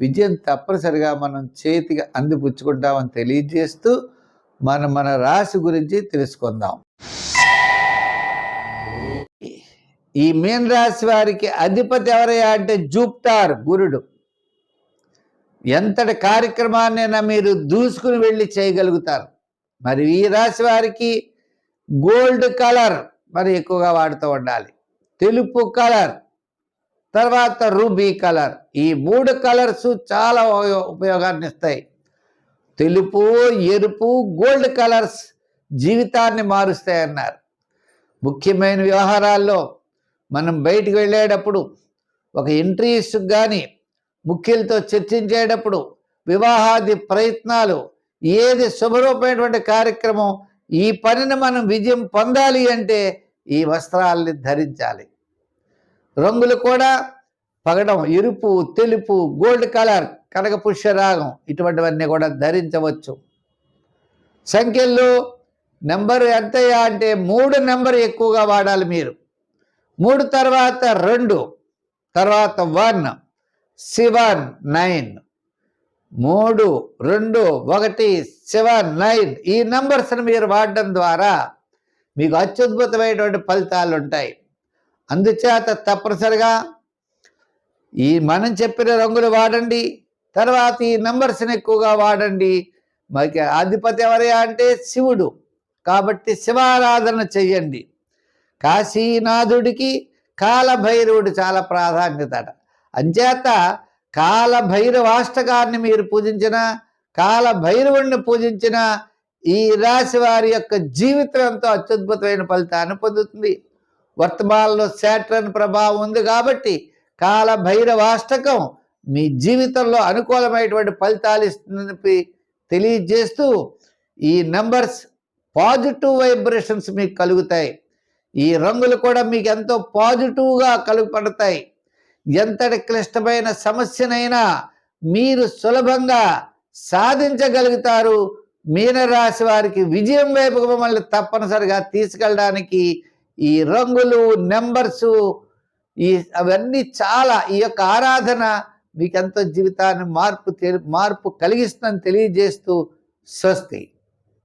విజయం తప్పనిసరిగా మనం చేతికి అందిపుచ్చుకుంటామని తెలియజేస్తూ మనం మన రాశి గురించి తెలుసుకుందాం. ఈ మీన రాశి వారికి అధిపతి ఎవరయ్యా అంటే జూప్టార్ గురుడు. ఎంతటి కార్యక్రమాన్నైనా మీరు దూసుకుని వెళ్ళి చేయగలుగుతారు. మరి ఈ రాశి వారికి గోల్డ్ కలర్ మరి ఎక్కువగా వాడుతూ ఉండాలి. తెలుపు కలర్ తర్వాత రూబీ కలర్. ఈ మూడు కలర్స్ చాలా ఉపయో- ఉపయోగాన్ని ఇస్తాయి. తెలుపు ఎరుపు గోల్డ్ కలర్స్ జీవితాన్ని మారుస్తాయన్నారు. ముఖ్యమైన వ్యవహారాల్లో మనం బయటికి వెళ్ళేటప్పుడు ఒక ఇంట్రీస్ కానీ ముఖ్యులతో చర్చించేటప్పుడు వివాహాది ప్రయత్నాలు ఏది శుభరూపమైనటువంటి కార్యక్రమం ఈ పనిని మనం విజయం పొందాలి అంటే ఈ వస్త్రాల్ని ధరించాలి. రంగులు కూడా పగడం ఎరుపు తెలుపు గోల్డ్ కలర్ కనక పుష్యరాగం ఇటువంటివన్నీ కూడా ధరించవచ్చు. సంఖ్యల్లో నెంబర్ ఎంతయ్యా అంటే మూడు నెంబర్ ఎక్కువగా వాడాలి మీరు. మూడు తర్వాత రెండు తర్వాత వన్ సెవెన్ నైన్. మూడు రెండు ఒకటి సెవెన్ నైన్. ఈ నెంబర్స్ని మీరు వాడడం ద్వారా మీకు అత్యద్భుతమైనటువంటి ఫలితాలు ఉంటాయి అందుచేత తప్పనిసరిగా ఈ మనం చెప్పిన రంగులు వాడండి తర్వాత ఈ నెంబర్స్ని ఎక్కువగా వాడండి. మరి అధిపతి ఎవరయ్యా అంటే శివుడు. కాబట్టి శివారాధన చెయ్యండి. కాశీనాథుడికి కాలభైరవుడు చాలా ప్రాధాన్యత అట. అంచేత కాలభైరవాష్టకాన్ని మీరు పూజించిన కాలభైరవుడిని పూజించిన ఈ రాశి వారి యొక్క జీవితం ఎంతో అత్యద్భుతమైన ఫలితాన్ని పొందుతుంది. వర్తమానంలో శాట్రన్ ప్రభావం ఉంది కాబట్టి కాల భైరవాష్టకం మీ జీవితంలో అనుకూలమైనటువంటి ఫలితాలు ఇస్తుందని తెలియజేస్తూ ఈ నంబర్స్ పాజిటివ్ వైబ్రేషన్స్ మీకు కలుగుతాయి. ఈ రంగులు కూడా మీకు ఎంతో పాజిటివ్గా కలుగుపడతాయి. ఎంతటి క్లిష్టమైన సమస్యనైనా మీరు సులభంగా సాధించగలుగుతారు. మీనరాశి వారికి విజయం వైపు మిమ్మల్ని తప్పనిసరిగా తీసుకెళ్ళడానికి ఈ రంగులు నెంబర్సు ఈ అవన్నీ చాలా ఈ యొక్క ఆరాధన మీకెంతో జీవితాన్ని మార్పు మార్పు కలిగిస్తుందని తెలియజేస్తూ స్వస్తి.